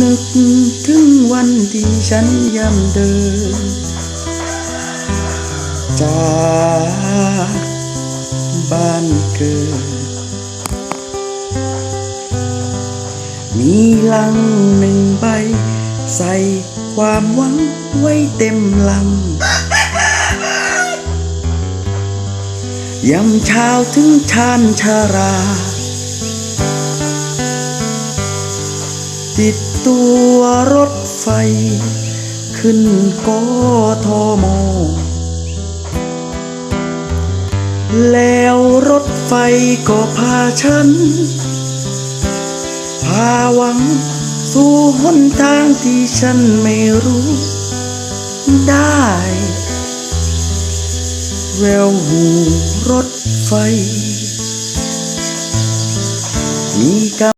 นึกถึงวันที่ฉันย่ำเดิน จากบ้านเกิด มีลังหนึ่งใบ ใส่ความหวังไว้เต็มลำยำเช้าถึงชานชารา ติดตัวรถไฟ ขึ้นกทม แล้วรถไฟก็พาฉัน พาหวังสู่หนทางที่ฉันไม่รู้ได้ แววหูรถไฟ มีก